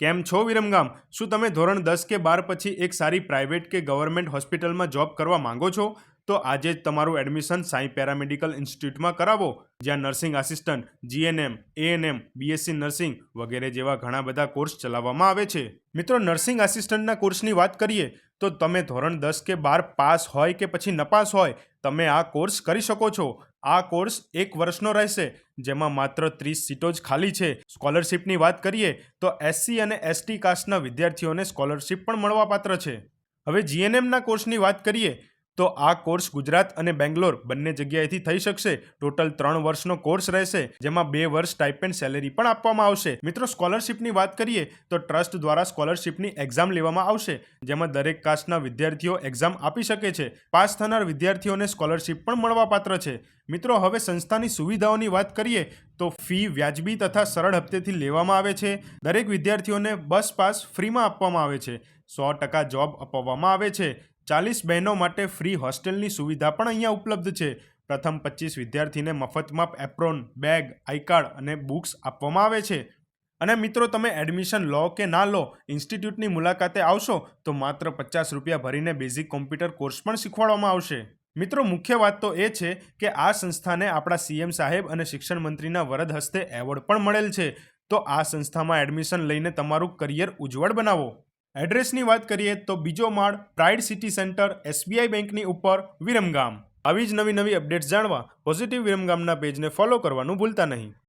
કેમ છો વિરમગામ? શું તમે ધોરણ દસ કે બાર પછી એક સારી પ્રાઇવેટ કે ગવર્મેન્ટ હોસ્પિટલમાં જોબ કરવા માંગો છો? તો આજે જ તમારું એડમિશન સાઈ પેરામેડિકલ ઇન્સ્ટિટ્યૂટમાં કરાવો, જ્યાં nursing assistant, GNM, ANM, BSc nursing વગેરે જેવા ઘણા બધા કોર્સ ચલાવવામાં આવે છે. મિત્રો, નર્સિંગ આસિસ્ટન્ટના કોર્સની વાત કરીએ, તો તમે ધોરણ દસ કે બાર પાસ હોય કે પછી નપાસ હોય, તમે આ કોર્સ કરી શકો છો. આ કોર્સ એક વર્ષનો રહેશે, જેમાં માત્ર ત્રીસ સીટો જ ખાલી છે. સ્કોલરશિપની વાત કરીએ, તો એસસી અને એસટી કાસ્ટના વિદ્યાર્થીઓને સ્કોલરશિપ પણ મળવાપાત્ર છે. હવે જીએનએમના કોર્સની વાત કરીએ તો આ કોર્સ ગુજરાત અને બેંગ્લોર બંને જગ્યાએથી થઈ શકશે. ટોટલ ત્રણ વર્ષનો કોર્સ રહેશે, જેમાં બે વર્ષ ટાઈપેન્ડ સેલેરી પણ આપવામાં આવશે. મિત્રો, સ્કોલરશિપની વાત કરીએ, તો ટ્રસ્ટ દ્વારા સ્કોલરશિપની એક્ઝામ લેવામાં આવશે, જેમાં દરેક કાસ્ટના વિદ્યાર્થીઓ એક્ઝામ આપી શકે છે. પાસ થનાર વિદ્યાર્થીઓને સ્કોલરશિપ પણ મળવાપાત્ર છે. મિત્રો, હવે સંસ્થાની સુવિધાઓની વાત કરીએ, તો ફી વ્યાજબી તથા સરળ હપ્તેથી લેવામાં આવે છે. દરેક વિદ્યાર્થીઓને બસ પાસ ફ્રીમાં આપવામાં આવે છે. સો ટકા જોબ અપાવવામાં આવે છે. ચાલીસ બહેનો માટે ફ્રી હોસ્ટેલની સુવિધા પણ અહીંયા ઉપલબ્ધ છે. પ્રથમ પચીસ વિદ્યાર્થીને મફતમાં એપ્રોન, બેગ, આઈ કાર્ડ અને બુક્સ આપવામાં આવે છે. અને મિત્રો, તમે એડમિશન લો કે ના લો, ઇન્સ્ટિટ્યૂટની મુલાકાતે આવશો, તો માત્ર પચાસ રૂપિયા ભરીને બેઝિક કોમ્પ્યુટર કોર્સ પણ શીખવાડવામાં આવશે. મિત્રો, મુખ્ય વાત તો એ છે કે આ સંસ્થાને આપણા સીએમ સાહેબ અને શિક્ષણ મંત્રીના વરદ હસ્તે એવોર્ડ પણ મળેલ છે. તો આ સંસ્થામાં એડમિશન લઈને તમારું કરિયર ઉજ્જવળ બનાવો. એડ્રેસની વાત કરીએ તો બીજો માળ પ્રાઇડ સિટી સેન્ટર એસબીઆઈ બેંકની ઉપર વિરમગામ. આવી જ નવી નવી અપડેટ્સ જાણવા પોઝિટિવ વિરમગામના પેજને ફોલો કરવાનું ભૂલતા નહીં.